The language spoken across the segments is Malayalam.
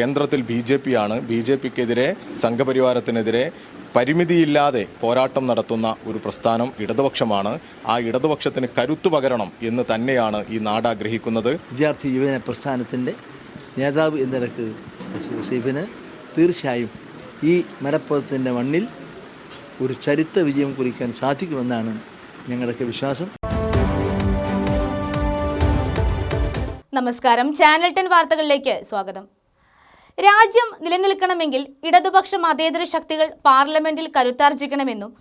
കേന്ദ്രത്തിൽ ബി ജെ പി ആണ് ബി ജെ പിക്കെതിരെ സംഘപരിവാരത്തിനെതിരെ പരിമിതിയില്ലാതെ പോരാട്ടം നടത്തുന്ന ഒരു പ്രസ്ഥാനം ഇടതുപക്ഷമാണ്. ആ ഇടതുപക്ഷത്തിന് കരുത്തു പകരണം എന്ന് തന്നെയാണ് ഈ നാട് ആഗ്രഹിക്കുന്നത് വിദ്യാർത്ഥി യുവജന പ്രസ്ഥാനത്തിന്റെ നേതാവ് എന്ന നിലയ്ക്ക് യൂസഫിന് തീർച്ചയായും ഈ മലപ്പുറത്തിന്റെ മണ്ണിൽ ഒരു ചരിത്ര വിജയം കുറിക്കാൻ സാധിക്കുമെന്നാണ് ഞങ്ങളുടെയൊക്കെ വിശ്വാസം. നമസ്കാരം. ചാനൽ ടെൻ വാർത്തകളിലേക്ക് സ്വാഗതം. രാജ്യം നിലനിൽക്കണമെങ്കിൽ ഇടതുപക്ഷ മതേതര ശക്തികൾ പാർലമെന്റിൽ കരുത്താർജിക്കണമെന്നും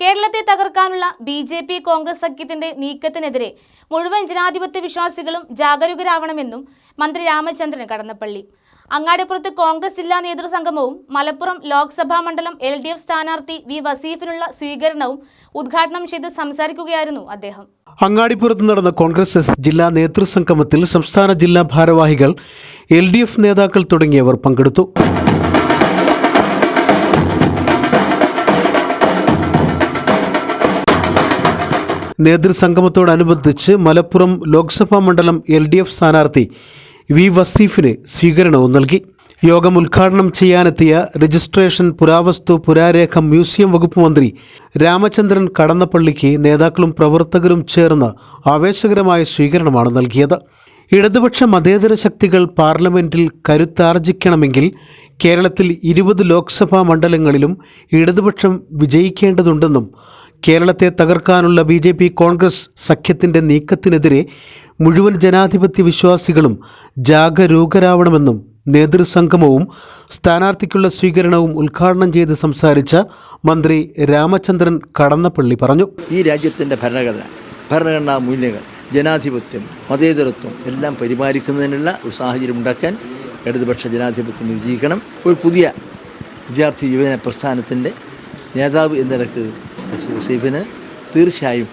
കേരളത്തെ തകർക്കാനുള്ള ബി ജെ പി കോൺഗ്രസ് സഖ്യത്തിന്റെ നീക്കത്തിനെതിരെ മുഴുവൻ ജനാധിപത്യ വിശ്വാസികളും ജാഗരൂകരാവണമെന്നും മന്ത്രി രാമചന്ദ്രൻ കടന്നപ്പള്ളി. അങ്ങാടിപ്പുറത്ത് കോൺഗ്രസ് ജില്ലാ നേതൃസംഗമവും മലപ്പുറം ലോക്സഭാ മണ്ഡലം എൽ ഡി എഫ് സ്ഥാനാർത്ഥി വി വസീഫിനുള്ള സ്വീകരണവും ഉദ്ഘാടനം ചെയ്ത് സംസാരിക്കുകയായിരുന്നു അദ്ദേഹം. അങ്ങാടിപ്പുറത്ത് നടന്ന കോൺഗ്രസ് എസ് ജില്ലാ നേതൃസംഗമത്തിൽ സംസ്ഥാന ജില്ലാ ഭാരവാഹികൾ എൽ ഡി എഫ് നേതാക്കൾ തുടങ്ങിയവർ പങ്കെടുത്തു. നേതൃസംഗമത്തോടനുബന്ധിച്ച് മലപ്പുറം ലോക്സഭാ മണ്ഡലം എൽ ഡി എഫ് സ്ഥാനാർത്ഥി വി വസീഫിന് സ്വീകരണവും നൽകി. യോഗം ഉദ്ഘാടനം ചെയ്യാനെത്തിയ രജിസ്ട്രേഷൻ പുരാവസ്തു പുരാരേഖ മ്യൂസിയം വകുപ്പ് മന്ത്രി രാമചന്ദ്രൻ കടന്നപ്പള്ളിക്ക് നേതാക്കളും പ്രവർത്തകരും ചേർന്ന് ആവേശകരമായ സ്വീകരണമാണ് നൽകിയത്. ഇടതുപക്ഷ മതേതര ശക്തികൾ പാർലമെന്റിൽ കരുത്താർജിക്കണമെങ്കിൽ കേരളത്തിൽ ഇരുപത് ലോക്സഭാ മണ്ഡലങ്ങളിലും ഇടതുപക്ഷം വിജയിക്കേണ്ടതുണ്ടെന്നും കേരളത്തെ തകർക്കാനുള്ള ബി ജെ പി കോൺഗ്രസ് സഖ്യത്തിന്റെ നീക്കത്തിനെതിരെ മുഴുവൻ ജനാധിപത്യ വിശ്വാസികളും ജാഗരൂകരാവണമെന്നും നേതൃസംഗമവും സ്ഥാനാർത്ഥിക്കുള്ള സ്വീകരണവും ഉദ്ഘാടനം ചെയ്ത് സംസാരിച്ച മന്ത്രി രാമചന്ദ്രൻ കടന്നപ്പള്ളി പറഞ്ഞു. ഈ രാജ്യത്തിന്റെ ഭരണഘടന ഭരണഘടനാ മൂല്യങ്ങൾ ജനാധിപത്യം മതേതരത്വം എല്ലാം പരിപാലിക്കുന്നതിനുള്ള ഒരു സാഹചര്യം ഉണ്ടാക്കാൻ ഇടതുപക്ഷ ജനാധിപത്യം വിജയിക്കണം. ഒരു പുതിയ വിദ്യാർത്ഥി യുവജന പ്രസ്ഥാനത്തിന്റെ നേതാവ് എന്ന നിലയ്ക്ക് യൂസഫിന് തീർച്ചയായും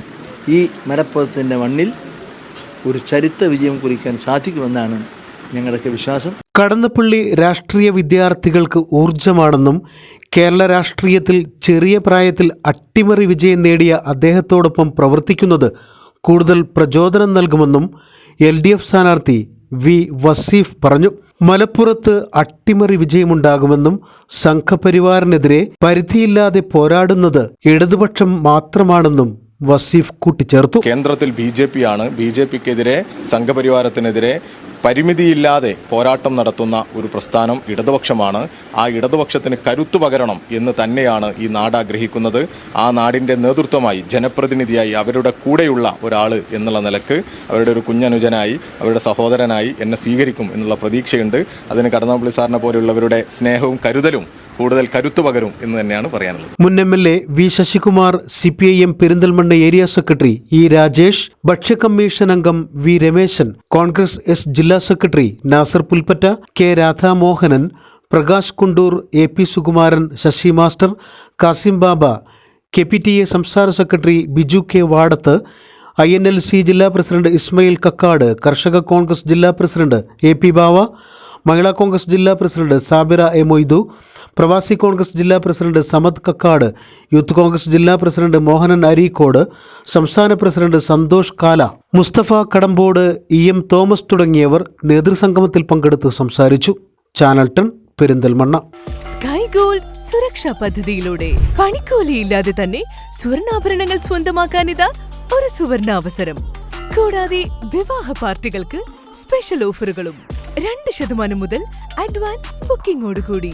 ഈ മലപ്പുറത്തിന്റെ മണ്ണിൽ ഒരു ചരിത്ര വിജയം കുറിക്കാൻ സാധിക്കുമെന്നാണ് ഞങ്ങളുടെയൊക്കെ വിശ്വാസം? കടന്നപ്പള്ളി രാഷ്ട്രീയ വിദ്യാർത്ഥികൾക്ക് ഊർജമാണെന്നും കേരള രാഷ്ട്രീയത്തിൽ ചെറിയ പ്രായത്തിൽ അട്ടിമറി വിജയം നേടിയ അദ്ദേഹത്തോടൊപ്പം പ്രവർത്തിക്കുന്നത് കൂടുതൽ പ്രചോദനം നൽകുമെന്നും എൽ ഡി എഫ് സ്ഥാനാർത്ഥി വി വസീഫ് പറഞ്ഞു. മലപ്പുറത്ത് അട്ടിമറി വിജയമുണ്ടാകുമെന്നും സംഘപരിവാറിനെതിരെ പരിധിയില്ലാതെ പോരാടുന്നത് ഇടതുപക്ഷം മാത്രമാണെന്നും വസീഫ് കൂട്ടിച്ചേർത്തു. കേന്ദ്രത്തിൽ ബി ജെ പി ആണ്. ബി ജെ പിക്കെതിരെ സംഘപരിവാരത്തിനെതിരെ പരിമിതിയില്ലാതെ പോരാട്ടം നടത്തുന്ന ഒരു പ്രസ്ഥാനം ഇടതുപക്ഷമാണ്. ആ ഇടതുപക്ഷത്തിന് കരുത്തു പകരണം എന്ന് തന്നെയാണ് ഈ നാട് ആഗ്രഹിക്കുന്നത്. ആ നാടിന്റെ നേതൃത്വമായി ജനപ്രതിനിധിയായി അവരുടെ കൂടെയുള്ള ഒരാൾ എന്നുള്ള നിലയ്ക്ക് അവരുടെ ഒരു കുഞ്ഞനുജനായി അവരുടെ സഹോദരനായി എന്നെ സ്വീകരിക്കും എന്നുള്ള പ്രതീക്ഷയുണ്ട്. അതിന് കടന്നപ്പള്ളി സാറിനെ പോലെയുള്ളവരുടെ സ്നേഹവും കരുതലും കൂടുതൽ കരുത്തു പകരും എന്ന് തന്നെയാണ് പറയാനുള്ളത്. മുൻ M L A V Sasikumar C P I M Perinthalmanna area secretary E Rajesh ഭക്ഷ്യ കമ്മീഷൻ അംഗം വി രമേശൻ കോൺഗ്രസ് എസ് ജില്ലാ secretary Nasar Pulpatta K Radhamohanan Prakash Kundoor A P Sukumaran Sasi master Kasim Baba K P T A സംസ്ഥാന secretary Biju K Vadath I N L C ജില്ലാ പ്രസിഡന്റ് ഇസ്മയിൽ കക്കാട് കർഷക കോൺഗ്രസ് ജില്ലാ president A P Bava Mahila Congress ജില്ലാ പ്രസിഡന്റ് സാബിറ എ മൊയ്തു പ്രവാസി കോൺഗ്രസ് ജില്ലാ പ്രസിഡന്റ് സമദ് കക്കാട് യൂത്ത് കോൺഗ്രസ് ജില്ലാ പ്രസിഡന്റ് മോഹനൻ അരീക്കോട് സംസ്ഥാന പ്രസിഡന്റ് സന്തോഷ് കാല Mustafa Kadambode E M Thomas തുടങ്ങിയവർ നേതൃസംഗമത്തിൽ പങ്കെടുത്ത് സംസാരിച്ചു. ചാനൽ ടൺ പെരിന്തൽമണ്ണ. സുരക്ഷാ പദ്ധതിയിലൂടെ പണിക്കൂലിയില്ലാതെ തന്നെ സ്വർണാഭരണങ്ങൾ സ്വന്തമാക്കാനിതാ ഒരു സുവർണ അവസരം കൂടാതെ വിവാഹ പാർട്ടികൾക്ക് സ്പെഷ്യൽ ഓഫറുകളും രണ്ട് ശതമാനം മുതൽ അഡ്വാൻസ് ബുക്കിംഗോടുകൂടി